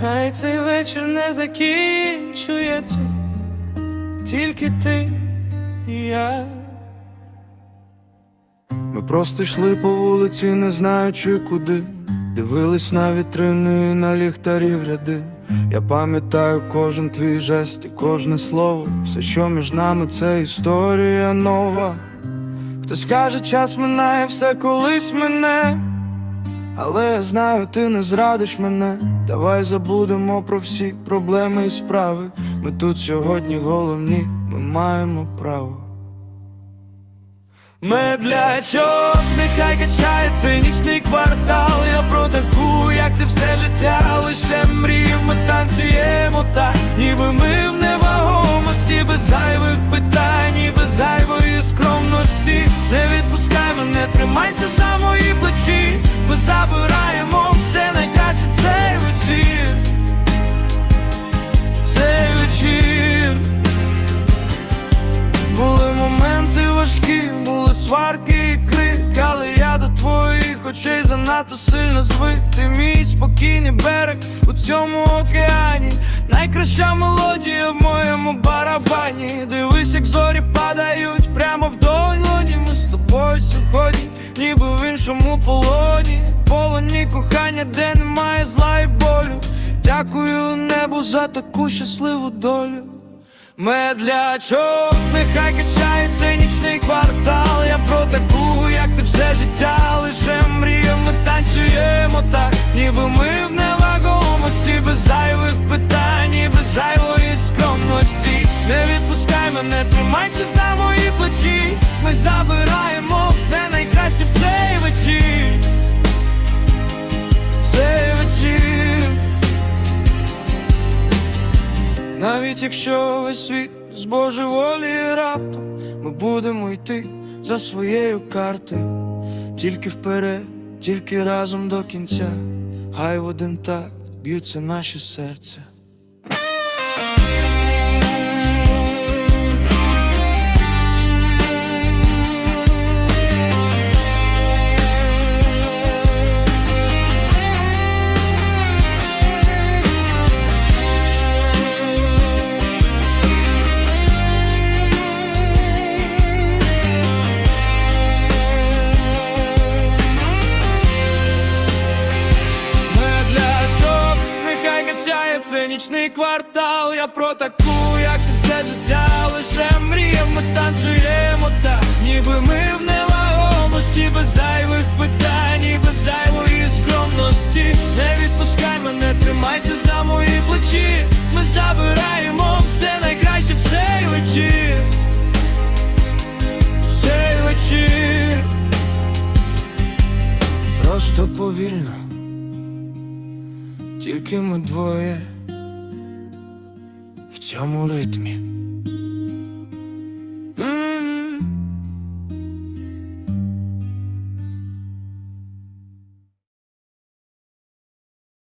Хай цей вечір не закінчується, тільки ти і я. Ми просто йшли по вулиці, не знаючи куди. Дивились на вітрини на ліхтарів ряди. Я пам'ятаю кожен твій жест і кожне слово. Все, що між нами, це історія нова. Хтось каже, час минає, все колись мене. Але я знаю, ти не зрадиш мене. Давай забудемо про всі проблеми і справи. Ми тут сьогодні головні, ми маємо право. Медлячок, нехай качає цинічний квартал. Я про таку, як ти все життя, лише мрію, ми танцюємо так, тримайся за мої плечі. Ми забираємо все найкраще цей вечір. Цей вечір. Були моменти важкі, були сварки і крик, але я до твоїх очей занадто сильно звик. Ти мій спокійний берег у цьому океані. Найкраща мелодія в моєму барабані. Дивись, як зорі Кохання, де немає зла і болю. Дякую небу за таку щасливу долю. Медлячок, нехай качає цей нічний квартал. Я про таку, як ти все життя, лише мрія, ми танцюємо так, ніби ми в невагомості, без зайвих питань, і без зайвої скромності. Не відпускай мене, тримайся за мої плечі. Ми забираємо все найкраще Навіть якщо весь світ з Божої раптом ми будемо йти за своєю картою, тільки вперед, тільки разом до кінця, хай в один так б'ються наші серця. Нічний квартал. Я про таку, як все життя, лише мріяв, ми танцюємо так, ніби ми в невагомості, без зайвих питань, і без зайвої скромності. Не відпускай мене, тримайся за мої плечі. Ми забираємо все найкраще в цей вечір. В Цей вечір. Просто повільно. Тільки ми двоє цьому ритмі.